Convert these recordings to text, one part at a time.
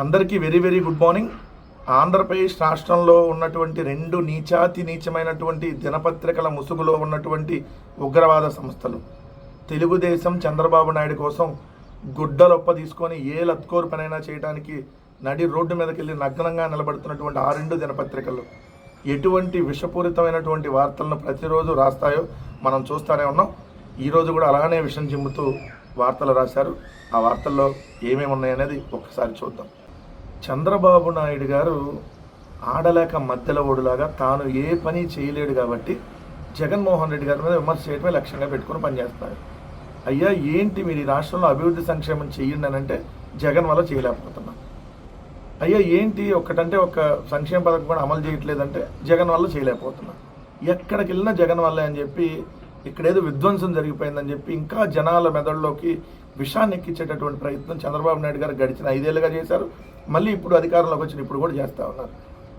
అందరికీ very very good morning. Andhra Pradesh రాష్ట్రంలో ఉన్నటువంటి రెండు నీచాతి నీచమైనటువంటి దినపత్రికల ముసుగులో ఉన్నటువంటి ఉగ్రవాద సంస్థలు. తెలుగుదేశం చంద్రబాబు నాయుడు కోసం గుడ్డలొప్ప తీసుకొని ఏ లత్కోరు పనైనా చేయడానికి నడి రోడ్డు మీదకి వెళ్ళి నగ్నంగా నిలబడుతున్నటువంటి ఆ రెండు దినపత్రికలు. ఎటువంటి విషపూరితమైనటువంటి వార్తలను ప్రతిరోజు రాస్తాయో మనం చూస్తూనే ఉన్నాం. ఈరోజు కూడా అలానే విషం చిమ్ముతూ వార్తలు రాశారు. ఆ వార్తల్లో ఏమేమి ఉన్నాయనేది ఒక్కసారి చూద్దాం. చంద్రబాబు నాయుడు గారు ఆడలేక మధ్యలో ఓడులాగా తాను ఏ పని చేయలేడు కాబట్టి జగన్మోహన్ రెడ్డి గారి మీద విమర్శ చేయడమే లక్ష్యంగా పెట్టుకుని పనిచేస్తారు. అయ్యా ఏంటి మీరు ఈ రాష్ట్రంలో అభివృద్ధి సంక్షేమం చేయండి అని అంటే జగన్ వల్ల చేయలేకపోతున్నాం. అయ్యా ఏంటి ఒక్కటంటే ఒక సంక్షేమ పథకం కూడా అమలు చేయట్లేదంటే జగన్ వల్ల చేయలేకపోతున్నాం. ఎక్కడికి వెళ్ళినా జగన్ వల్లే అని చెప్పి ఇక్కడేదో విధ్వంసం జరిగిపోయిందని చెప్పి ఇంకా జనాల మెదడులోకి విషాన్ని ఎక్కించేటటువంటి ప్రయత్నం చంద్రబాబు నాయుడు గారు గడిచిన ఐదేళ్ళుగా చేశారు. మళ్ళీ ఇప్పుడు అధికారంలోకి వచ్చిన ఇప్పుడు కూడా చేస్తూ ఉన్నారు.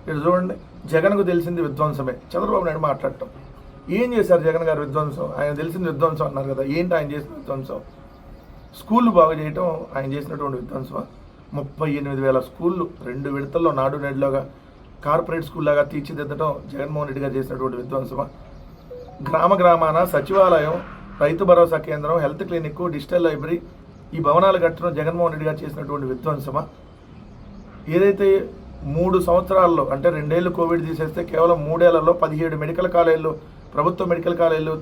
మీరు చూడండి జగన్కు తెలిసింది విధ్వంసమే. చంద్రబాబు నాయుడు మాట్లాడటం. ఏం చేశారు జగన్ గారు విధ్వంసం? ఆయన తెలిసింది విధ్వంసం అన్నారు కదా. ఏంటి ఆయన చేసిన విధ్వంసం? స్కూళ్ళు బాగు చేయటం ఆయన చేసినటువంటి విధ్వంసం ముప్పై ఎనిమిది వేల స్కూళ్ళు రెండు విడతల్లో నాడు నేడులోగా కార్పొరేట్ స్కూల్లాగా తీర్చిదిద్దడం జగన్మోహన్ రెడ్డి గారు చేసినటువంటి విధ్వంసమా? గ్రామ గ్రామాన సచివాలయం రైతు భరోసా కేంద్రం హెల్త్ క్లినిక్ డిజిటల్ లైబ్రరీ ఈ భవనాలు కట్టడం జగన్మోహన్ రెడ్డి గారు చేసినటువంటి విధ్వంసమా? ఏదైతే మూడు సంవత్సరాల్లో అంటే రెండేళ్ళు కోవిడ్ తీసేస్తే కేవలం మూడేళ్ళలో పదిహేడు మెడికల్ కాలేజీలు ప్రభుత్వ మెడికల్ కాలేజీలు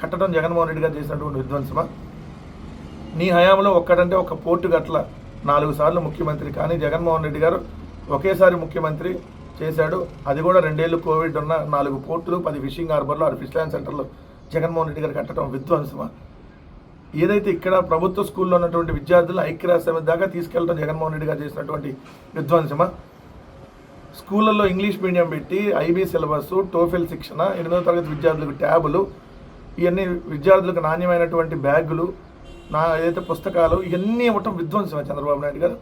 కట్టడం జగన్మోహన్ రెడ్డి గారు చేసినటువంటి విధ్వంసమా? నీ హయాంలో ఒక్కడంటే ఒక పోర్టు గట్ల నాలుగు సార్లు ముఖ్యమంత్రి. కానీ జగన్మోహన్ రెడ్డి గారు ఒకేసారి ముఖ్యమంత్రి చేశాడు. అది కూడా రెండేళ్ళు కోవిడ్ ఉన్న నాలుగు పోర్టులు పది ఫిషింగ్ హార్బర్లు ఆరు ఫిష్ ల్యాండ్ సెంటర్లు జగన్మోహన్ రెడ్డి గారు కట్టడం విధ్వంసమా? ఏదైతే ఇక్కడ ప్రభుత్వ స్కూల్లో ఉన్నటువంటి విద్యార్థులు ఐక్యరాజ్య సమితి దాకా తీసుకెళ్ళడం జగన్మోహన్ రెడ్డి గారు చేసినటువంటి విధ్వంసమా? స్కూళ్ళల్లో ఇంగ్లీష్ మీడియం పెట్టి ఐబీ సిలబస్ టోఫెల్ శిక్షణ ఎనిమిదవ తరగతి విద్యార్థులకు ట్యాబులు ఇవన్నీ విద్యార్థులకు నాణ్యమైనటువంటి బ్యాగులు నా ఏదైతే పుస్తకాలు ఇవన్నీ ఇవ్వటం విధ్వంసమే చంద్రబాబు నాయుడు గారు?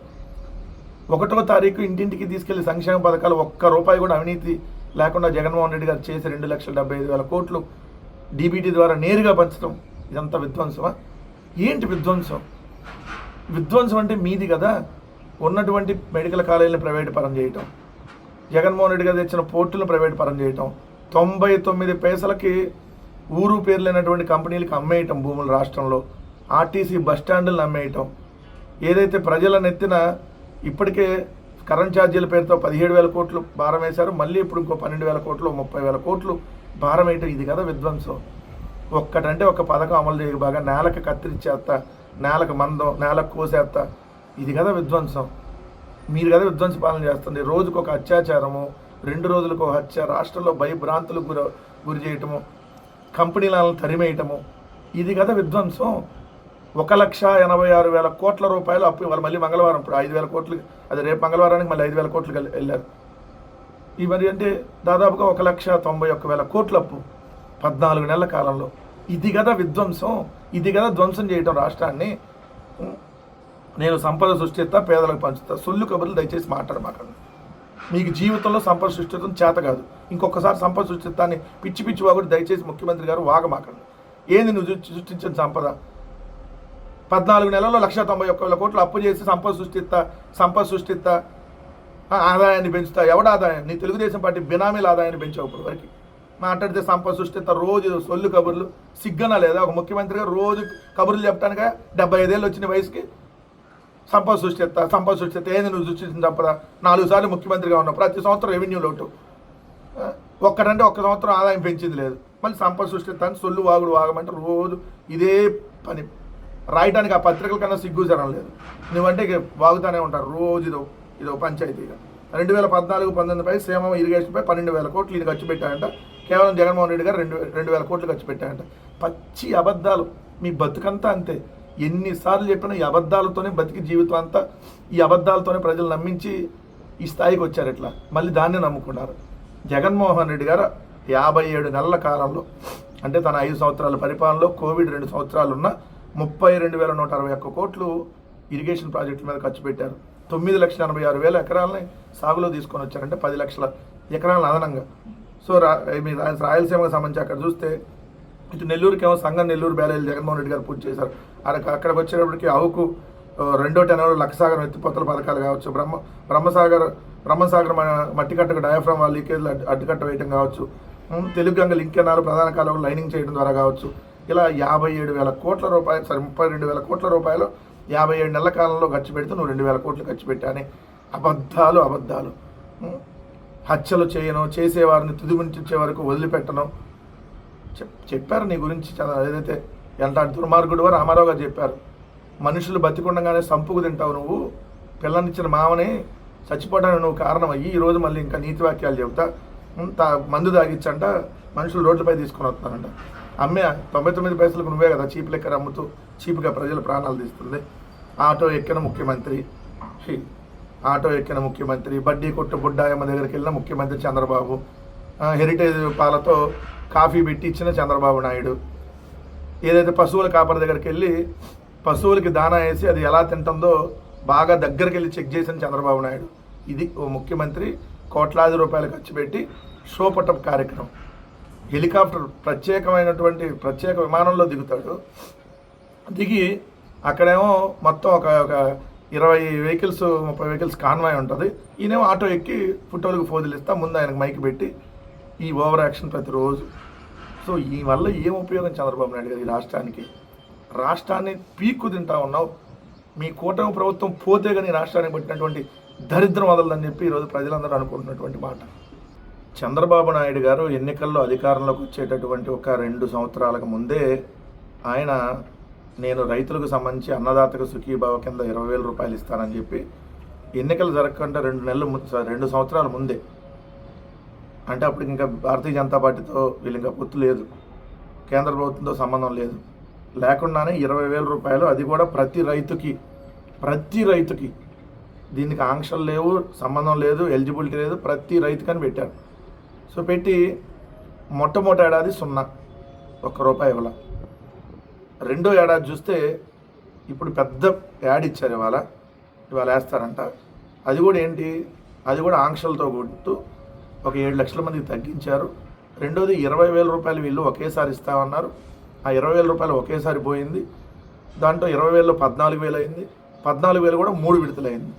ఒకటో తారీఖు ఇంటింటికి తీసుకెళ్ళి సంక్షేమ పథకాలు ఒక్క రూపాయి కూడా అవినీతి లేకుండా జగన్మోహన్ రెడ్డి గారు చేసి రెండు లక్షల డెబ్బై ఐదు వేల కోట్లు డీబీటీ ద్వారా నేరుగా పంచడం ఇదంతా విధ్వంసమా? ఏంటి విధ్వంసం? విధ్వంసం అంటే మీది కదా? ఉన్నటువంటి మెడికల్ కాలేజీని ప్రైవేట్ పరం చేయటం. జగన్మోహన్ రెడ్డి గారు తెచ్చిన పోర్టులను ప్రైవేట్ పరం చేయటం. తొంభై తొమ్మిది పైసలకి ఊరు పేరు లేనటువంటి కంపెనీలకు అమ్మేయటం భూములు రాష్ట్రంలో. ఆర్టీసీ బస్ స్టాండ్లను అమ్మేయటం. ఏదైతే ప్రజల నెత్తిన ఇప్పటికే కరెంట్ ఛార్జీల పేరుతో పదిహేడు వేల కోట్లు భారం వేశారు మళ్ళీ ఇప్పుడు ఇంకో పన్నెండు వేల కోట్లు ముప్పై వేల కోట్లు భారం వేయటం ఇది కదా విధ్వంసం. ఒక్కటంటే ఒక పథకం అమలు చేయక బాగా నేలకు కత్తిరిచ్చేస్తా నేలకు మందం నేలకు కోసేస్తా ఇది కదా విధ్వంసం. మీరు కదా విధ్వంస పాలన చేస్తుంది రోజుకు ఒక అత్యాచారము రెండు రోజులకు ఒక హత్య రాష్ట్రంలో భయభ్రాంతులకు గురి గురి చేయటము కంపెనీలను తరిమేయటము ఇది కదా విధ్వంసం. ఒక లక్ష ఎనభై ఆరు వేల కోట్ల రూపాయలు అప్పు ఇవ్వాలి. మళ్ళీ మంగళవారం ఇప్పుడు ఐదు వేల కోట్లు అది రేపు మంగళవారానికి మళ్ళీ ఐదు వేల కోట్లు వెళ్ళారు. ఈ మరి అంటే దాదాపుగా ఒక లక్ష తొంభై ఒక్క వేల కోట్ల అప్పు. పద్నాలుగు నెలల కాలంలో. ఇది కదా విధ్వంసం ఇది కదా ధ్వంసం చేయటం రాష్ట్రాన్ని. నేను సంపద సృష్టిస్తా పేదలకు పంచుతా. సొల్లు కబుర్లు దయచేసి మాట్లాడమాకండి మీకు జీవితంలో సంపద సృష్టించడం చేత కాదు. ఇంకొకసారి సంపద సృష్టిస్తాన్ని పిచ్చి పిచ్చి వాగుడు దయచేసి ముఖ్యమంత్రి గారు వాగమాకండి ఏంది నువ్వు సృష్టించిన సంపద? పద్నాలుగు నెలల్లో లక్ష తొంభై ఒక్క వేల కోట్లు అప్పు చేసి సంపద సృష్టిస్తా సంపద సృష్టిస్తా ఆదాయాన్ని పెంచుతా. ఎవడ ఆదాయం నీ తెలుగుదేశం పార్టీ బినామీల ఆదాయాన్ని పెంచావు ఇప్పటివరకు వరకు. మాట్లాడితే సంపద సృష్టిస్తా రోజు సొల్లు కబుర్లు సిగ్గన లేదా ఒక ముఖ్యమంత్రిగా రోజు కబుర్లు చెప్పడానికి డెబ్బై ఐదేళ్ళు వచ్చిన వయసుకి సంపద సృష్టిస్తా సంపద సృష్టిస్తా ఏంది నువ్వు సృష్టించిన సంపద? నాలుగు సార్లు ముఖ్యమంత్రిగా ఉన్నావు ప్రతి సంవత్సరం రెవెన్యూ లోటు. ఒక్కడంటే ఒక్క సంవత్సరం ఆదాయం పెంచింది లేదు. మళ్ళీ సంపద సృష్టిస్తాను సొల్లు వాగుడు వాగమంటే రోజు ఇదే పని. రాయడానికి ఆ పత్రికల కన్నా సిగ్గు జనం లేదు. నువ్వంటే ఇక వాగుతానే ఉంటారు. రోజు ఇదో ఇదో పంచాయతీగా. రెండు వేల పద్నాలుగు పంతొమ్మిదిపై సేమ ఇరిగేషన్పై పన్నెండు వేల కోట్లు ఇది ఖర్చు పెట్టారంట కేవలం జగన్మోహన్ రెడ్డి గారు రెండు రెండు వేల కోట్లు ఖర్చు పెట్టారంట. పచ్చి అబద్ధాలు. మీ బతుకంతా అంతే. ఎన్నిసార్లు చెప్పినా ఈ అబద్ధాలతోనే బతికి జీవితం అంతా ఈ అబద్ధాలతోనే ప్రజలు నమ్మించి ఈ స్థాయికి వచ్చారు ఇట్లా. మళ్ళీ దాన్నే నమ్ముకున్నారు. జగన్మోహన్ రెడ్డి గారు యాభై ఏడు నెలల కాలంలో అంటే తన ఐదు సంవత్సరాల పరిపాలనలో కోవిడ్ రెండు సంవత్సరాలు ఉన్న ముప్పై రెండు వేల నూట అరవై ఒక్క కోట్లు ఇరిగేషన్ ప్రాజెక్టుల మీద ఖర్చు పెట్టారు. తొమ్మిది లక్షల ఎనభై ఆరు వేల ఎకరాలని సాగులో తీసుకొని వచ్చారంటే పది లక్షల ఎకరాలను అదనంగా. సో రా మీ రాయలసీమకు సంబంధించి అక్కడ చూస్తే ఇటు నెల్లూరుకేమో సంఘం నెల్లూరు బ్యారేజ్ జగన్మోహన్ రెడ్డి గారు పూర్తి చేశారు. అక్కడ అక్కడికి వచ్చేటప్పటికి అవుకు రెండో టెనర్ లక్షసాగరం ఎత్తిపోతల పథకాలు కావచ్చు. బ్రహ్మ బ్రహ్మసాగర్ బ్రహ్మసాగర్ మట్టికట్టకు డయాఫ్రమ్ వాళ్ళ లీకేజ్లు అడ్డు- అడ్డుకట్ట వేయడం కావచ్చు. తెలుగు గంగ లింక్ కెనాలు ప్రధాన కాలంలో లైనింగ్ చేయడం ద్వారా కావచ్చు. ఇలా యాభై ఏడు వేల కోట్ల రూపాయలు సారీ ముప్పై రెండు వేల కోట్ల రూపాయలు యాభై ఏడు నెలల కాలంలో ఖర్చు పెడితే నువ్వు రెండు వేల కోట్లు ఖర్చు పెట్టానే. అబద్ధాలు అబద్ధాలు. హత్యలు చేయను చేసేవారిని తుదిమించే వరకు వదిలిపెట్టను. చెప్ చెప్పారు నీ గురించి చాలా ఏదైతే ఎంతటి దుర్మార్గుడు రామారావు గారు చెప్పారు. మనుషులు బతికుండగానే సంపుకు తింటావు నువ్వు పిల్లనిచ్చిన మామని చచ్చిపోవడానికి నువ్వు కారణం అయ్యి ఈరోజు మళ్ళీ ఇంకా నీతి వాక్యాలు చెబుతా. తా మందు తాగిచ్చంట మనుషులు రోడ్లపై తీసుకొని వస్తున్నారంట. అమ్మే తొంభై తొమ్మిది పైసలకు నువ్వే కదా చీప్ లెక్కర అమ్ముతూ చీప్గా ప్రజల ప్రాణాలు తీస్తుంది. ఆటో ఎక్కిన ముఖ్యమంత్రి. ఆటో ఎక్కిన ముఖ్యమంత్రి బడ్డీ కొట్టు బుడ్డాయమ్మ దగ్గరికి వెళ్ళిన ముఖ్యమంత్రి చంద్రబాబు హెరిటేజ్ పాలతో కాఫీ పెట్టి ఇచ్చిన చంద్రబాబు నాయుడు. ఏదైతే పశువుల కాపరి దగ్గరికి వెళ్ళి పశువులకి దానా వేసి అది ఎలా తింటుందో బాగా దగ్గరికి వెళ్ళి చెక్ చేసిన చంద్రబాబు నాయుడు. ఇది ఓ ముఖ్యమంత్రి కోట్లాది రూపాయలు ఖర్చు పెట్టి షో పట్టప్ కార్యక్రమం. హెలికాప్టర్ ప్రత్యేకమైనటువంటి ప్రత్యేక విమానంలో దిగుతాడు. దిగి అక్కడేమో మొత్తం ఒక ఒక ఇరవై వెహికల్స్ ముప్పై వెహికల్స్ కాన్వాయ్ ఉంటుంది. ఈయనేమో ఆటో ఎక్కి ఫోటోలకు ఫోజులు ఇస్తా ముందు ఆయనకు మైక్ పెట్టి ఈ ఓవర్ యాక్షన్ ప్రతిరోజు. సో ఈ వల్ల ఏం ఉపయోగం చంద్రబాబు నాయుడు గారు ఈ రాష్ట్రానికి? రాష్ట్రాన్ని పీక్కు తింటా ఉన్నావు. మీ కూటమి ప్రభుత్వం పోతే కానీ రాష్ట్రానికి పెట్టినటువంటి దరిద్రం వదలదని చెప్పి ఈరోజు ప్రజలందరూ అనుకుంటున్నటువంటి మాట. చంద్రబాబు నాయుడు గారు ఎన్నికల్లో అధికారంలోకి వచ్చేటటువంటి ఒక రెండు సంవత్సరాలకు ముందే ఆయన నేను రైతులకు సంబంధించి అన్నదాతకు సుఖీభావ కింద ఇరవై వేల రూపాయలు ఇస్తానని చెప్పి ఎన్నికలు జరగకుండా రెండు నెలలు రెండు సంవత్సరాల ముందే. అంటే అప్పుడు ఇంకా భారతీయ జనతా పార్టీతో వీళ్ళు ఇంకా పొత్తు లేదు. కేంద్ర ప్రభుత్వంతో సంబంధం లేదు. లేకుండానే ఇరవై వేల రూపాయలు అది కూడా ప్రతి రైతుకి ప్రతి రైతుకి. దీనికి ఆంక్షలు లేవు సంబంధం లేదు ఎలిజిబిలిటీ లేదు ప్రతి రైతుకని పెట్టారు. సో పెట్టి మొట్టమొదటి ఏడాది సున్నా. ఒక్క రూపాయి ఇవ్వాలి. రెండో ఏడాది చూస్తే ఇప్పుడు పెద్ద యాడ్ ఇచ్చారు ఇవాళ. ఇవాళ వేస్తారంట. అది కూడా ఏంటి? అది కూడా ఆంక్షలతో కూడుతూ ఒక ఏడు లక్షల మందికి తగ్గించారు. రెండోది ఇరవై వేల రూపాయలు వీళ్ళు ఒకేసారి ఇస్తామన్నారు. ఆ ఇరవై వేల రూపాయలు ఒకేసారి పోయింది. దాంట్లో ఇరవై వేలలో పద్నాలుగు వేలు అయింది. పద్నాలుగు వేలు కూడా మూడు విడతలు అయింది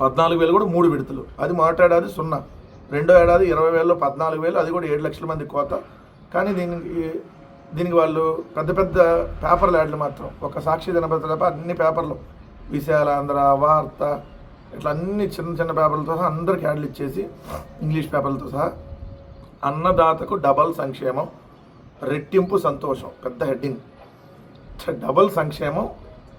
పద్నాలుగు వేలు కూడా మూడు విడతలు. అది మొదటి ఏడాది సున్నా. రెండో ఏడాది ఇరవై వేలలో పద్నాలుగు వేలు అది కూడా ఏడు లక్షల మంది కోత. కానీ దీనికి దీనికి వాళ్ళు పెద్ద పెద్ద పేపర్ యాడ్లు మాత్రం. ఒక సాక్షి దినపత్రిక తప్ప అన్ని పేపర్లు. విశాలాంధ్ర వార్త ఇట్లా అన్ని చిన్న చిన్న పేపర్లతో సహా అందరికి యాడ్లు ఇచ్చేసి ఇంగ్లీష్ పేపర్లతో సహా అన్నదాతకు డబల్ సంక్షేమం రెట్టింపు సంతోషం పెద్ద హెడ్డింగ్. డబల్ సంక్షేమం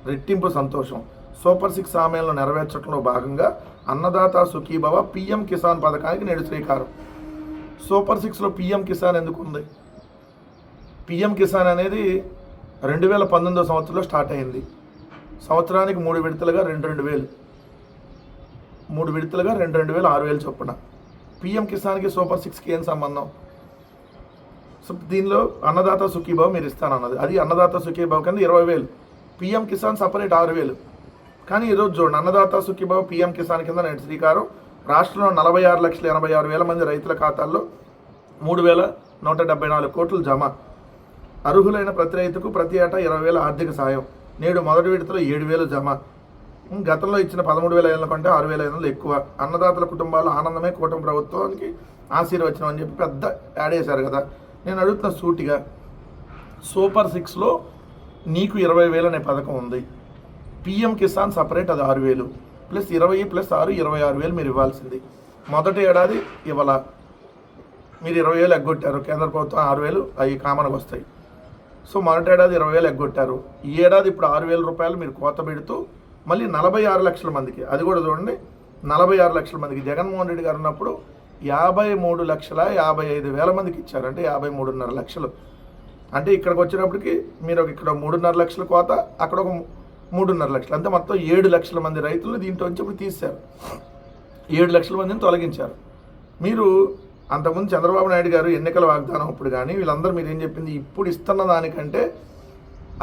రెట్టింపు సంతోషం. సూపర్ సిక్స్ హామీలను నెరవేర్చడంలో భాగంగా అన్నదాత సుఖీభవ పిఎం కిసాన్ పథకానికి నేడు శ్రీకారం. సూపర్ సిక్స్లో పిఎం కిసాన్ ఎందుకు ఉంది పిఎం కిసాన్ అనేది రెండు వేల పంతొమ్మిదో సంవత్సరంలో స్టార్ట్ అయింది. సంవత్సరానికి మూడు విడతలుగా రెండు రెండు వేలు. మూడు విడతలుగా రెండు రెండు వేలు ఆరు వేలు చొప్పున. పిఎం కిసాన్కి సూపర్ సిక్స్కి ఏం సంబంధం? సో దీనిలో అన్నదాత సుఖీభావ్ మీరు ఇస్తానన్నది. అది అన్నదాత సుఖీభావ్ కింద ఇరవై వేలు. పిఎం కిసాన్ సపరేట్ ఆరు వేలు. కానీ ఈరోజు చూడండి అన్నదాత సుఖీభావ్ పిఎం కిసాన్ కింద నేటి శ్రీకారం. రాష్ట్రంలో నలభై ఆరు లక్షల ఎనభై ఆరు వేల మంది రైతుల ఖాతాల్లో మూడు వేల నూట డెబ్బై నాలుగు కోట్లు జమ. అర్హులైన ప్రతి రైతుకు ప్రతి ఏటా ఇరవై వేల ఆర్థిక సాయం. నేడు మొదటి విడతలో ఏడు వేలు జమ. గతంలో ఇచ్చిన పదమూడు వేల ఐదు కంటే ఆరు వేల ఐదు వందలు ఎక్కువ. అన్నదాతల కుటుంబాలు ఆనందమే కూటమి ప్రభుత్వానికి ఆశీర్వచనం అని చెప్పి పెద్ద యాడ్ చేశారు కదా. నేను అడుగుతున్న సూటిగా సూపర్ సిక్స్లో నీకు ఇరవై వేలు అనే పథకం ఉంది. పిఎం కిసాన్ సపరేట్ అది ఆరు వేలు. ప్లస్ ఇరవై ప్లస్ ఆరు ఇరవై ఆరు వేలు మీరు ఇవ్వాల్సింది. మొదటి ఏడాది ఇవ్వాల? మీరు ఇరవై వేలు ఎగ్గొట్టారు. కేంద్ర ప్రభుత్వం ఆరు వేలు అవి కామన్గా వస్తాయి. సో మొదటి ఏడాది ఇరవై వేలు ఎగ్గొట్టారు. ఈ ఏడాది ఇప్పుడు ఆరు వేల రూపాయలు మీరు కోత పెడుతూ మళ్ళీ నలభై ఆరు లక్షల మందికి అది కూడా చూడండి నలభై ఆరు లక్షల మందికి. జగన్మోహన్ రెడ్డి గారు ఉన్నప్పుడు యాభై మూడు లక్షల యాభై ఐదు వేల మందికి ఇచ్చారంటే యాభై మూడున్నర లక్షలు. అంటే ఇక్కడికి వచ్చినప్పటికి మీరు ఒక ఇక్కడ మూడున్నర లక్షల కోత అక్కడ ఒక మూడున్నర లక్షలు. అంటే మొత్తం ఏడు లక్షల మంది రైతులు దీంట్లో నుంచి ఇప్పుడు తీశారు. ఏడు లక్షల మందిని తొలగించారు. మీరు అంతకుముందు చంద్రబాబు నాయుడు గారు ఎన్నికల వాగ్దానం అప్పుడు కానీ వీళ్ళందరూ మీరు ఏం చెప్పింది? ఇప్పుడు ఇస్తున్న దానికంటే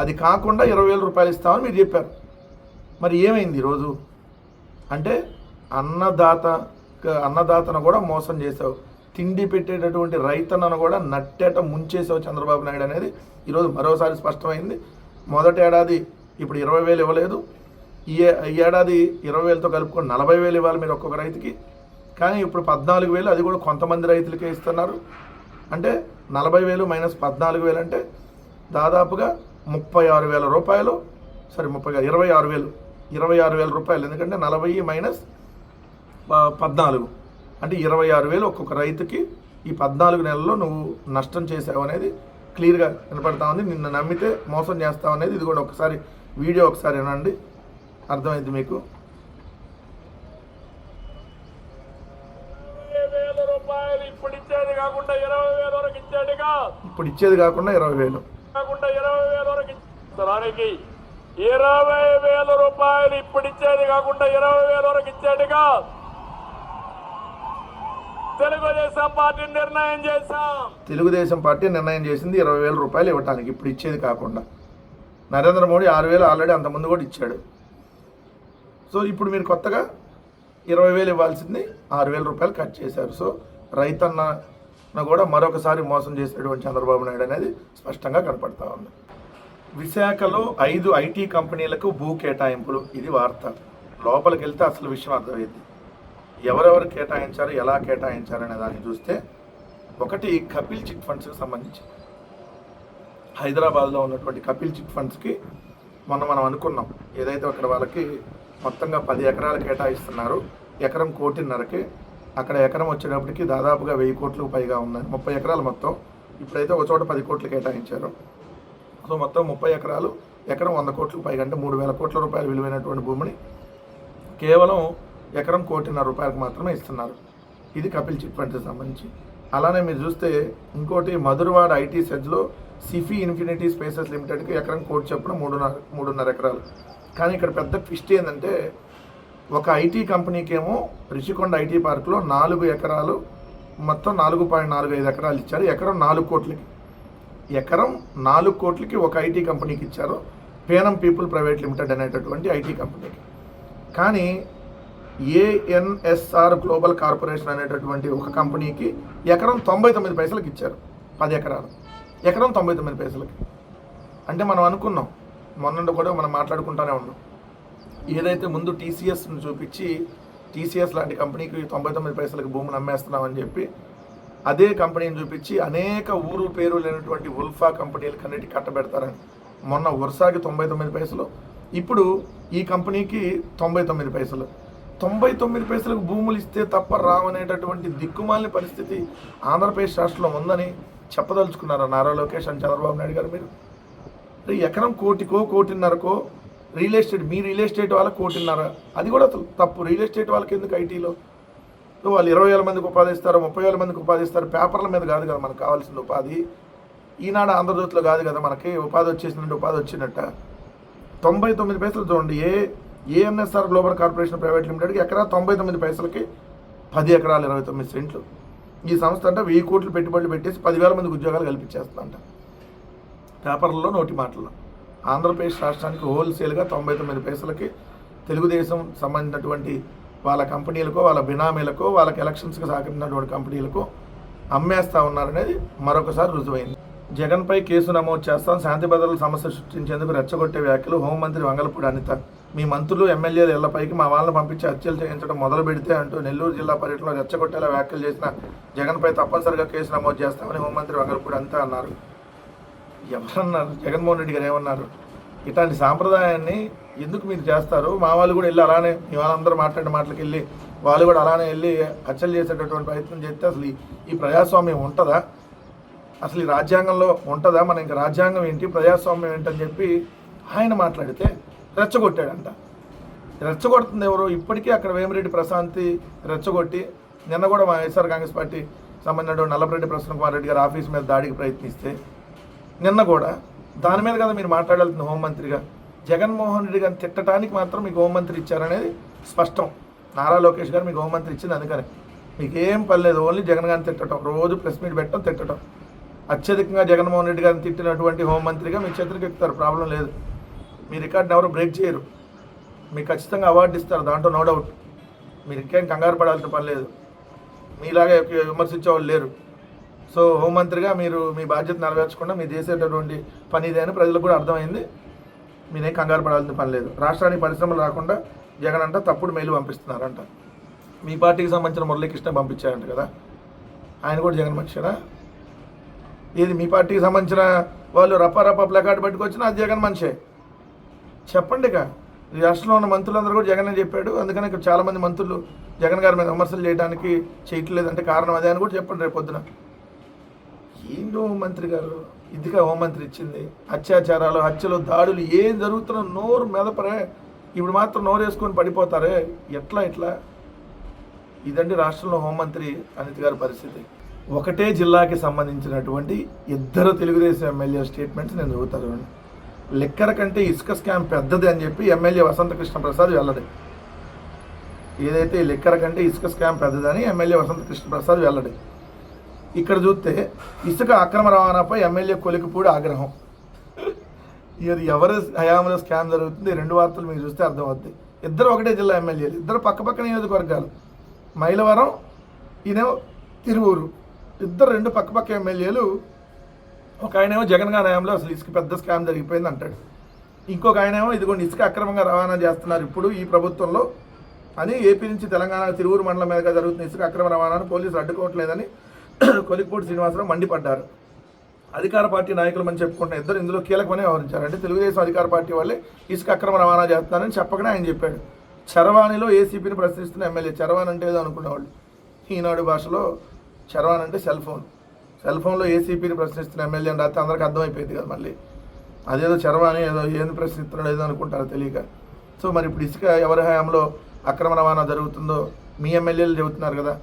అది కాకుండా ఇరవై వేల రూపాయలు ఇస్తామని మీరు చెప్పారు. మరి ఏమైంది ఈరోజు? అంటే అన్నదాత అన్నదాతను కూడా మోసం చేసావు తిండి పెట్టేటటువంటి రైతన్నను కూడా నట్టేట ముంచేసావు చంద్రబాబు నాయుడు అనేది ఈరోజు మరోసారి స్పష్టమైంది. మొదటి ఏడాది ఇప్పుడు ఇరవై వేలు ఇవ్వలేదు. ఈ ఈ ఏడాది ఇరవై వేలతో కలుపుకొని నలభై వేలు ఇవ్వాలి మీరు ఒక్కొక్క రైతుకి. కానీ ఇప్పుడు పద్నాలుగు వేలు అది కూడా కొంతమంది రైతులకే ఇస్తున్నారు. అంటే నలభై వేలు మైనస్ పద్నాలుగు వేలు అంటే దాదాపుగా ముప్పై ఆరు వేల రూపాయలు. సారీ ముప్పై ఇరవై ఆరు వేలు. ఇరవై ఆరు వేల రూపాయలు. ఎందుకంటే నలభై మైనస్ పద్నాలుగు. అంటే ఇరవై ఆరు వేలు ఒక్కొక్క రైతుకి ఈ పద్నాలుగు నెలల్లో నువ్వు నష్టం చేసావు అనేది క్లియర్గా వినపడతా ఉంది. నిన్ను నమ్మితే మోసం చేస్తావు అనేది ఇది కూడా ఒకసారి వీడియో ఒకసారి వినండి. అర్థమైంది మీకు ఇరవై వేల రూపాయలు ఇప్పుడు ఇచ్చేది కాకుండా ఇరవై వేల వరకు ఇచ్చాడుగా ఇప్పుడు ఇచ్చేది కాకుండా ఇరవై వేలు. కాకుండా ఇరవై వేల వరకు ఇచ్చడానికి ఇరవై వేల రూపాయలు ఇప్పుడు ఇచ్చేది కాకుండా ఇరవై వేల వరకు ఇచ్చాడుగా తెలుగుదేశం పార్టీ నిర్ణయం చేశాం. తెలుగుదేశం పార్టీ నిర్ణయం చేసింది ఇరవై వేల రూపాయలు ఇవ్వటానికి ఇప్పుడు ఇచ్చేది కాకుండా. నరేంద్ర మోడీ ఆరు వేలు ఆల్రెడీ అంతకుముందు కూడా ఇచ్చాడు. సో ఇప్పుడు మీరు కొత్తగా ఇరవై వేలు ఇవ్వాల్సింది ఆరు వేల రూపాయలు కట్ చేశారు. సో రైతన్న కూడా మరొకసారి మోసం చేసినటువంటి చంద్రబాబు నాయుడు అనేది స్పష్టంగా కనపడతా ఉంది. విశాఖలో ఐదు ఐటీ కంపెనీలకు భూ కేటాయింపులు. ఇది వార్త. లోపలికి వెళ్తే అసలు విషయం అర్థమైంది. ఎవరెవరు కేటాయించారు ఎలా కేటాయించారు అనే దాన్ని చూస్తే ఒకటి కపిల్ చిట్ ఫండ్స్కి సంబంధించి. హైదరాబాద్లో ఉన్నటువంటి కపిల్ చిట్ ఫండ్స్కి మొన్న మనం అనుకున్నాం. ఏదైతే అక్కడ వాళ్ళకి మొత్తంగా పది ఎకరాలు కేటాయిస్తున్నారు ఎకరం కోటిన్నరకి అక్కడ ఎకరం వచ్చేటప్పటికి దాదాపుగా వెయ్యి కోట్లకు పైగా ఉన్నాయి. ముప్పై ఎకరాలు మొత్తం. ఇప్పుడైతే ఒక చోట పది కోట్లు కేటాయించారు. సో మొత్తం ముప్పై ఎకరాలు ఎకరం వంద కోట్లకు పైగా అంటే మూడు వేల కోట్ల రూపాయలు విలువైనటువంటి భూమిని కేవలం ఎకరం కోటిన్నర రూపాయలకు మాత్రమే ఇస్తున్నారు. ఇది కపిల్ చిట్ ఫండ్కి సంబంధించి. అలానే మీరు చూస్తే ఇంకోటి మధురవాడ ఐటీ సెజ్లో సిఫీ ఇన్ఫినిటీ స్పేసెస్ లిమిటెడ్కి ఎకరం కోటి చొప్పున మూడున్నర మూడున్నర ఎకరాలు. కానీ ఇక్కడ పెద్ద ట్విస్ట్ ఏంటంటే ఒక ఐటీ కంపెనీకేమో రిషికొండ ఐటీ పార్క్లో నాలుగు ఎకరాలు మొత్తం నాలుగు పాయింట్ నాలుగు ఐదు ఎకరాలు ఇచ్చారు. ఎకరం నాలుగు కోట్లకి. ఎకరం నాలుగు కోట్లకి ఒక ఐటీ కంపెనీకి ఇచ్చారు. పేనం పీపుల్ ప్రైవేట్ లిమిటెడ్ అనేటటువంటి ఐటీ కంపెనీకి. కానీ ఏఎన్ఎస్ఆర్ గ్లోబల్ కార్పొరేషన్ అనేటటువంటి ఒక కంపెనీకి ఎకరం తొంభై తొమ్మిది పైసలకి ఇచ్చారు. పది ఎకరాలు. ఎకరం తొంభై తొమ్మిది పైసలకి. అంటే మనం అనుకున్నాం. మొన్న కూడా మనం మాట్లాడుకుంటానే ఉన్నాం. ఏదైతే ముందు టీసీఎస్ని చూపించి టీసీఎస్ లాంటి కంపెనీకి తొంభై తొమ్మిది పైసలకు భూమిని అమ్మేస్తున్నామని చెప్పి అదే కంపెనీని చూపించి అనేక ఊరు పేరు లేనటువంటి ఉల్ఫా కంపెనీలకు అన్నిటి కట్టబెడతారని మొన్న వర్షాకి తొంభై తొమ్మిది పైసలు. ఇప్పుడు ఈ కంపెనీకి తొంభై తొమ్మిది పైసలు. తొంభై తొమ్మిది పైసలకు భూములు ఇస్తే తప్ప రావనేటటువంటి దిక్కుమాలిన పరిస్థితి ఆంధ్రప్రదేశ్ రాష్ట్రంలో ఉందని చెప్పదలుచుకున్నారు నారా లోకేష్ అని చంద్రబాబు నాయుడు గారు మీరు? ఎకరం కోటికో కోటిన్నరకో రియల్ ఎస్టేట్ మీ రియల్ ఎస్టేట్ వాళ్ళకి కోటిన్నర అది కూడా తప్పు. రియల్ ఎస్టేట్ వాళ్ళకి ఎందుకు ఐటీలో? వాళ్ళు ఇరవై వేల మందికి ఉపాధి ఇస్తారు ముప్పై వేల మందికి ఉపాధి ఇస్తారు పేపర్ల మీద కాదు కదా మనకు కావాల్సిన ఉపాధి. ఈనాడు ఆంధ్రజ్యోతిలో కాదు కదా మనకి ఉపాధి వచ్చేసినట్టు ఉపాధి వచ్చినట్ట తొంభై తొమ్మిది పైసలు చూడండి ఏ ఏఎన్ఎస్ఆర్ గ్లోబల్ కార్పొరేషన్ ప్రైవేట్ లిమిటెడ్కి ఎకరా తొంభై తొమ్మిది పైసలకి పది ఎకరాలు ఇరవై తొమ్మిది సెంట్లు. ఈ సంస్థ అంటే వెయ్యి కోట్లు పెట్టుబడులు పెట్టేసి పదివేల మందికి ఉద్యోగాలు కల్పించేస్తుందంట. పేపర్లలో నోటి మాటల్లో. ఆంధ్రప్రదేశ్ రాష్ట్రానికి హోల్సేల్గా తొంభై తొమ్మిది పైసలకి తెలుగుదేశం సంబంధించినటువంటి వాళ్ళ కంపెనీలకో వాళ్ళ బినామీలకో వాళ్ళకి ఎలక్షన్స్కి సహకరించినటువంటి కంపెనీలకు అమ్మేస్తా ఉన్నారనేది మరొకసారి రుజువైంది. జగన్పై కేసు నమోదు చేస్తాం. శాంతి భద్రతల సమస్య సృష్టించేందుకు రెచ్చగొట్టే వ్యాఖ్యలు హోంమంత్రి వంగలపూడి అనిత. మీ మంత్రులు ఎమ్మెల్యేలు ఇళ్ళపైకి మా వాళ్ళని పంపించి హత్యలు చేయించడం మొదలు పెడితే అంటూ నెల్లూరు జిల్లా పర్యటనలో రెచ్చగొట్టేలా వ్యాఖ్యలు చేసిన జగన్పై తప్పనిసరిగా కేసు నమోదు చేస్తామని హోంమంత్రి వంగలపూడి అనిత అన్నారు. ఎవరన్నారు జగన్మోహన్ రెడ్డి గారు ఏమన్నారు? ఇట్లాంటి సాంప్రదాయాన్ని ఎందుకు మీరు చేస్తారు? మా వాళ్ళు కూడా వెళ్ళి అలానే మీ వాళ్ళందరూ మాట్లాడిన మాటలకు వెళ్ళి వాళ్ళు కూడా అలానే వెళ్ళి హత్యలు చేసేటటువంటి ప్రయత్నం చేస్తే అసలు ఈ- ఈ ప్రజాస్వామ్యం ఉంటుందా? అసలు ఈ రాజ్యాంగంలో ఉంటుందా? మన ఇంకా రాజ్యాంగం ఏంటి? ప్రజాస్వామ్యం ఏంటని చెప్పి ఆయన మాట్లాడితే రెచ్చగొట్టాడంట. రెచ్చగొడుతుంది ఎవరు? ఇప్పటికీ అక్కడ వేమిరెడ్డి ప్రశాంతి రెచ్చగొట్టి నిన్న కూడా మా వైఎస్ఆర్ కాంగ్రెస్ పార్టీ సంబంధించిన నల్లపరెడ్డి ప్రసన్న కుమార్ రెడ్డి గారు ఆఫీస్ మీద దాడికి ప్రయత్నిస్తే నిన్న కూడా దాని మీద కదా మీరు మాట్లాడాల్సింది హోంమంత్రిగా. జగన్మోహన్ రెడ్డి గారిని తిట్టడానికి మాత్రం మీకు హోంమంత్రి ఇచ్చారనేది స్పష్టం. నారా లోకేష్ గారు మీకు హోంమంత్రి ఇచ్చింది అందుకనే. మీకేం పర్లేదు ఓన్లీ జగన్ గారిని తిట్టడం రోజు ప్రెస్ మీట్ పెట్టడం తిట్టడం అత్యధికంగా జగన్మోహన్ రెడ్డి గారిని తిట్టినటువంటి హోంమంత్రిగా మీ చేతులకు ఎక్కుతారు ప్రాబ్లం లేదు. మీ రికార్డ్ని ఎవరు బ్రేక్ చేయరు. మీకు ఖచ్చితంగా అవార్డు ఇస్తారు దాంట్లో నో డౌట్. మీరు ఇంకేం కంగారు పడాల్సిన పని లేదు. మీలాగా విమర్శించే వాళ్ళు లేరు. సో హోంమంత్రిగా మీరు మీ బాధ్యత నెరవేర్చకుండా మీరు చేసేటటువంటి పని ఇదే అని ప్రజలకు కూడా అర్థమైంది. మీరేం కంగారు పడాల్సిన పని లేదు. రాష్ట్రానికి పరిశ్రమలు రాకుండా జగన్ అంట తప్పుడు మెయిల్ పంపిస్తున్నారంట. మీ పార్టీకి సంబంధించిన మురళీకృష్ణ పంపించారంట కదా. ఆయన కూడా జగన్ మనిషినా? ఇది మీ పార్టీకి సంబంధించిన వాళ్ళు రప్ప రప్ప ప్లకార్డ్ పట్టుకొచ్చినా అది జగన్ మనిషే? చెప్పండి ఇక. రాష్ట్రంలో ఉన్న మంత్రులందరూ కూడా జగన్ చెప్పాడు. అందుకని ఇక్కడ చాలామంది మంత్రులు జగన్ గారి మీద విమర్శలు చేయడానికి చేయట్లేదంటే కారణం అదే అని కూడా చెప్పండి రేపు పొద్దున. ఏంటో హోంమంత్రి గారు? ఇదిగా హోంమంత్రి ఇచ్చింది. అత్యాచారాలు హత్యలు దాడులు ఏం జరుగుతున్నా నోరు మెదపరే. ఇప్పుడు మాత్రం నోరు వేసుకొని పడిపోతారే. ఎట్లా ఎట్లా ఇదండి రాష్ట్రంలో హోంమంత్రి అనిత్ గారి పరిస్థితి. ఒకటే జిల్లాకి సంబంధించినటువంటి ఇద్దరు తెలుగుదేశం ఎమ్మెల్యే స్టేట్మెంట్స్ నేను చదువుతాను చూడండి. కంటే ఇసుక స్కామ్ పెద్దది అని చెప్పి ఎమ్మెల్యే వసంతకృష్ణ ప్రసాద్ వెళ్ళడు. ఏదైతే లెక్కర కంటే ఇసుక స్కామ్ పెద్దదని ఎమ్మెల్యే వసంతకృష్ణ ప్రసాద్ వెళ్ళడు. ఇక్కడ చూస్తే ఇసుక అక్రమ రవాణాపై ఎమ్మెల్యే కొలికిపూడి ఆగ్రహం. ఇది ఎవరి హయాంలో స్కామ్ జరుగుతుంది? రెండు వార్తలు మీరు చూస్తే అర్థమవుద్ది. ఇద్దరు ఒకటే జిల్లా ఎమ్మెల్యేలు. ఇద్దరు పక్క నియోజకవర్గాలు. మైలవరం ఈయనేమో తిరువూరు. ఇద్దరు రెండు పక్కపక్క ఎమ్మెల్యేలు. ఒక ఆయనేమో జగన్ గారి హయాంలో అసలు ఇసుక పెద్ద స్కామ్ జరిగిపోయింది అంటాడు. ఇంకొక ఆయనేమో ఇదిగోండి ఇసుక అక్రమంగా రవాణా చేస్తున్నారు ఇప్పుడు ఈ ప్రభుత్వంలో అని ఏపీ నుంచి తెలంగాణ తిరువురు మండలం మీదుగా జరుగుతున్న ఇసుక అక్రమ రవాణాను పోలీసులు అడ్డుకోవట్లేదని కొలిక్పూడి శ్రీనివాసరావు మండిపడ్డారు. అధికార పార్టీ నాయకులు అని చెప్పుకుంటున్న ఇద్దరు ఇందులో కీలకమని వ్యవహరించారు అంటే తెలుగుదేశం అధికార పార్టీ వాళ్ళే ఇసుక అక్రమ రవాణా చేస్తున్నారని చెప్పకనే ఆయన చెప్పాడు. చరవాణిలో ఏసీపీని ప్రశ్నిస్తున్న ఎమ్మెల్యే చరవాణి అంటే ఏదో అనుకునేవాళ్ళు. ఈనాడు భాషలో చరవాణి అంటే సెల్ ఫోన్. సెల్ ఫోన్లో ఏసీపీని ప్రశ్నిస్తున్న ఎమ్మెల్యే అంటే రాస్తే అందరికీ అర్థమైపోయింది కదా మళ్ళీ. అదేదో చరవాణి ఏదో ఏంది ప్రశ్నిస్తున్నాడు ఏదో అనుకుంటారు తెలియక. సో మరి ఇప్పుడు ఇసుక ఎవరి హయాంలో అక్రమ రవాణా జరుగుతుందో మీ ఎమ్మెల్యేలు చెబుతున్నారు కదా.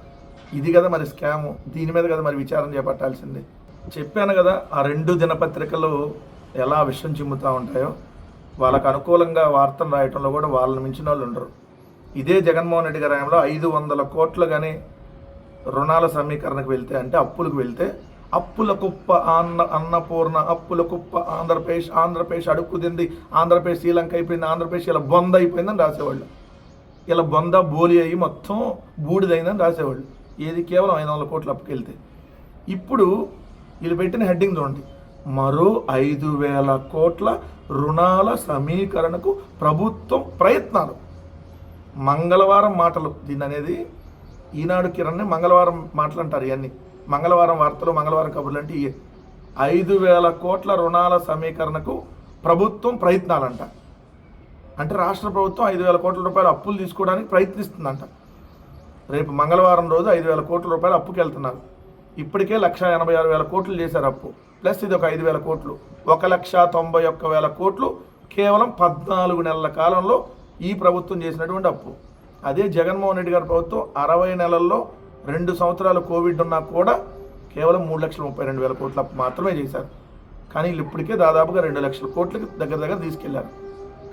ఇది కదా మరి స్కాము. దీని మీద కదా మరి విచారణ చేపట్టాల్సింది. చెప్పాను కదా ఆ రెండు దినపత్రికలు ఎలా విషయం చిమ్ముతూ ఉంటాయో వాళ్ళకు అనుకూలంగా వార్తలు రాయటంలో కూడా వాళ్ళని మించిన వాళ్ళు ఉండరు. ఇదే జగన్మోహన్ రెడ్డి గారి హయాంలో ఐదు వందల కోట్లు కానీ రుణాల సమీకరణకు వెళ్తే అంటే అప్పులకు వెళ్తే అప్పుల కుప్ప అన్న అన్నపూర్ణ అప్పుల కుప్ప ఆంధ్రప్రదేశ్ ఆంధ్రప్రదేశ్ అడుక్కుదింది ఆంధ్రప్రదేశ్ శ్రీలంక అయిపోయింది ఆంధ్రప్రదేశ్ ఇలా బొంద అయిపోయిందని రాసేవాళ్ళు. ఇలా బొంద బోలి అయ్యి మొత్తం బూడిదైందని రాసేవాళ్ళు. ఏది కేవలం ఐదు వందల కోట్ల అప్పుకెళ్తే. ఇప్పుడు వీళ్ళు పెట్టిన హెడ్డింగ్ చూడండి. మరో ఐదు వేల కోట్ల రుణాల సమీకరణకు ప్రభుత్వం ప్రయత్నాలు. మంగళవారం మాటలు. దీని అనేది ఈనాడు కిరణ్ మంగళవారం మాటలు అంటారు ఇవన్నీ మంగళవారం వార్తలు మంగళవారం కబుర్లు అంటే ఇవే ఐదు వేల కోట్ల రుణాల సమీకరణకు ప్రభుత్వం ప్రయత్నాలంట. అంటే రాష్ట్ర ప్రభుత్వం ఐదు వేల కోట్ల రూపాయలు అప్పులు తీసుకోవడానికి ప్రయత్నిస్తుందంట. రేపు మంగళవారం రోజు ఐదు వేల కోట్ల రూపాయలు అప్పుకి వెళ్తున్నారు. ఇప్పటికే లక్ష ఎనభై ఆరు వేల కోట్లు చేశారు అప్పు. ప్లస్ ఇది ఒక ఐదు వేల కోట్లు. ఒక లక్ష తొంభై ఒక్క వేల కోట్లు కేవలం పద్నాలుగు నెలల కాలంలో ఈ ప్రభుత్వం చేసినటువంటి అప్పు. అదే జగన్మోహన్ రెడ్డి గారి ప్రభుత్వం అరవై నెలల్లో రెండు సంవత్సరాలు కోవిడ్ ఉన్నా కూడా కేవలం మూడు లక్షల ముప్పై రెండు వేల కోట్ల అప్పు మాత్రమే చేశారు. కానీ వీళ్ళు ఇప్పటికే దాదాపుగా రెండు లక్షల కోట్లకి దగ్గర దగ్గర తీసుకెళ్ళారు.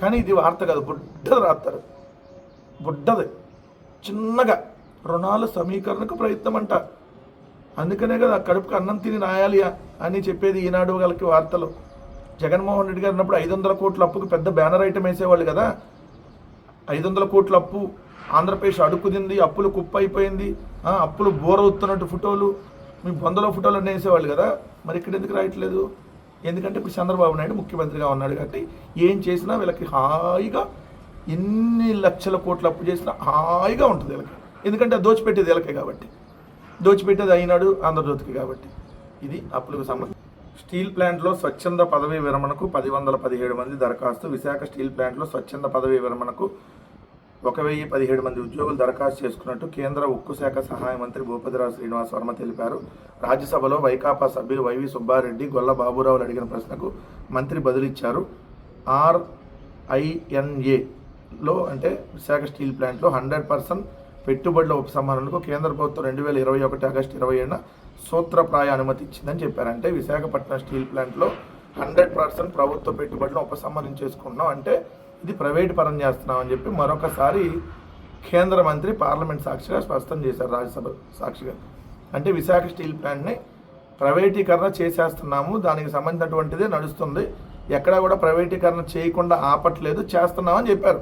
కానీ ఇది వార్త కాదు బుడ్డది రాస్తారు. బుడ్డది. చిన్నగా రుణాల సమీకరణకు ప్రయత్నం అంట అందుకనే కదా కడుపుకి అన్నం తిని రాయాలి అని చెప్పేది ఈనాడు వాళ్ళకి వార్తలు. జగన్మోహన్ రెడ్డి గారు ఉన్నప్పుడు ఐదు వందల కోట్ల అప్పుకి పెద్ద బ్యానర్ ఐటమ్ వేసేవాళ్ళు కదా. ఐదు వందల కోట్ల అప్పు ఆంధ్రప్రదేశ్ అడుక్కుదింది అప్పులు కుప్ప అయిపోయింది అప్పులు అప్పులు బోరవుతున్నట్టు ఫోటోలు మీ బొందలో ఫోటోలు అన్నీ వేసేవాళ్ళు కదా. మరి ఇక్కడ ఎందుకు రాయట్లేదు? ఎందుకంటే ఇప్పుడు చంద్రబాబు నాయుడు ముఖ్యమంత్రిగా ఉన్నాడు కాబట్టి ఏం చేసినా వీళ్ళకి హాయిగా ఎన్ని లక్షల కోట్ల అప్పు చేసినా హాయిగా ఉంటుంది వీళ్ళకి. ఎందుకంటే దోచిపెట్టేది వీళ్ళకే కాబట్టి. దోచిపెట్టేది అయినాడు ఆంధ్రజ్యోతికి కాబట్టి. ఇది అప్పులకు సంబంధించి. స్టీల్ ప్లాంట్లో స్వచ్ఛంద పదవీ విరమణకు పది వందల పదిహేడు మంది దరఖాస్తు. విశాఖ స్టీల్ ప్లాంట్లో స్వచ్ఛంద పదవీ విరమణకు ఒక వెయ్యి పదిహేడు మంది ఉద్యోగులు దరఖాస్తు చేసుకున్నట్టు కేంద్ర ఉక్కు శాఖ సహాయ మంత్రి భూపతిరావు శ్రీనివాస్ వర్మ తెలిపారు. రాజ్యసభలో వైకాపా సభ్యులు వైవి సుబ్బారెడ్డి గొల్ల బాబురావులు అడిగిన ప్రశ్నకు మంత్రి బదులిచ్చారు. ఆర్ఐఎన్ఏలో అంటే విశాఖ స్టీల్ ప్లాంట్లో హండ్రెడ్ పర్సెంట్ పెట్టుబడుల ఉపసంహరణకు కేంద్ర ప్రభుత్వం రెండు వేల ఇరవై ఒకటి ఆగస్టు ఇరవై ఏడున సూత్రప్రాయ అనుమతి ఇచ్చిందని చెప్పారంటే విశాఖపట్నం స్టీల్ ప్లాంట్లో హండ్రెడ్ పర్సెంట్ ప్రభుత్వ పెట్టుబడులను చేసుకున్నాం అంటే ఇది ప్రైవేట్ పరం చేస్తున్నాం అని చెప్పి మరొకసారి కేంద్ర మంత్రి పార్లమెంట్ సాక్షిగా స్పష్టం చేశారు రాజ్యసభ సాక్షిగా. అంటే విశాఖ స్టీల్ ప్లాంట్ని ప్రైవేటీకరణ చేసేస్తున్నాము దానికి సంబంధించినటువంటిదే నడుస్తుంది. ఎక్కడా కూడా ప్రైవేటీకరణ చేయకుండా ఆపట్లేదు చేస్తున్నామని చెప్పారు.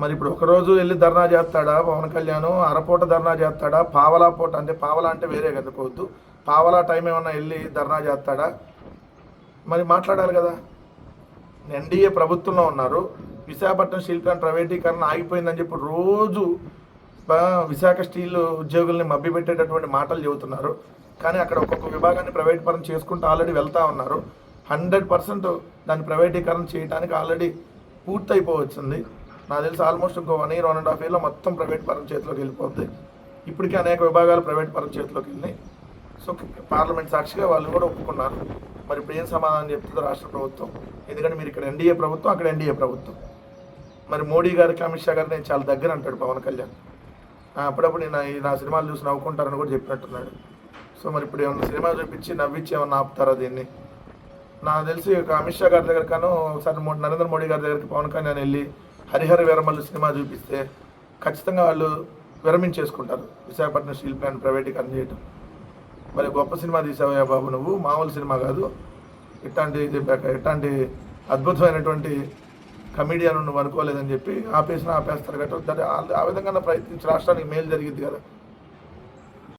మరి ఇప్పుడు ఒకరోజు వెళ్ళి ధర్నా చేస్తాడా పవన్ కళ్యాణ్? అరపూట ధర్నా చేస్తాడా? పావలా పూట అంటే పావలా అంటే వేరే కనుకోవద్దు పావలా టైం ఏమన్నా వెళ్ళి ధర్నా చేస్తాడా? మరి మాట్లాడాలి కదా. ఎన్డీఏ ప్రభుత్వంలో ఉన్నారు. విశాఖపట్నం స్టీల్ ప్లాంట్ ప్రైవేటీకరణ ఆగిపోయిందని చెప్పి రోజు విశాఖ స్టీల్ ఉద్యోగుల్ని మభ్యపెట్టేటటువంటి మాటలు చెబుతున్నారు. కానీ అక్కడ ఒక్కొక్క విభాగాన్ని ప్రైవేట్ పరం చేసుకుంటూ ఆల్రెడీ వెళ్తూ ఉన్నారు. హండ్రెడ్ పర్సెంట్ దాన్ని ప్రైవేటీకరణ చేయడానికి ఆల్రెడీ పూర్తయిపోవచ్చింది. నాకు తెలిసి ఆల్మోస్ట్ ఇంకో one year one and half ఇయర్లో మొత్తం ప్రైవేట్ పరం చేతిలోకి వెళ్ళిపోద్ది. ఇప్పటికే అనేక విభాగాలు ప్రైవేట్ పరం చేతిలోకి వెళ్ళినాయి. సో పార్లమెంట్ సాక్షిగా వాళ్ళు కూడా ఒప్పుకున్నారు. మరి ఇప్పుడు ఏం సమాధానం చెప్తుందో రాష్ట్ర ప్రభుత్వం. ఎందుకంటే మీరు ఇక్కడ ఎన్డీఏ ప్రభుత్వం అక్కడ ఎన్డీఏ ప్రభుత్వం. మరి మోడీ గారికి అమిత్ షా గారు నేను చాలా దగ్గర అంటాడు పవన్ కళ్యాణ్. అప్పుడప్పుడు నేను ఈ నా సినిమాలు చూసి నవ్వుకుంటారని కూడా చెప్పినట్టున్నాడు. సో మరి ఇప్పుడు ఏమన్నా సినిమా చూపించి నవ్వించి ఏమన్నా ఆపుతారా దీన్ని? నాకు తెలిసి అమిత్ షా గారి దగ్గర కాను ఒకసారి నరేంద్ర మోడీ గారి దగ్గరికి పవన్ కళ్యాణ్ వెళ్ళి హరిహర వీరమల్లు సినిమా చూపిస్తే ఖచ్చితంగా వాళ్ళు విరమించేసుకుంటారు. విశాఖపట్నం స్టీల్ ప్లాంట్ ప్రైవేటీకరణ చేయటం మరి గొప్ప సినిమా తీసావయ్యా బాబు నువ్వు? మామూలు సినిమా కాదు. ఇట్లాంటి ఇట్లాంటి అద్భుతమైనటువంటి కమెడియన్ నువ్వు అనుకోలేదని చెప్పి ఆపేసిన ఆపేస్తారు గట్రా ఆ- ఆ విధంగా ప్రయత్నించి. రాష్ట్రానికి మేలు జరిగింది కదా.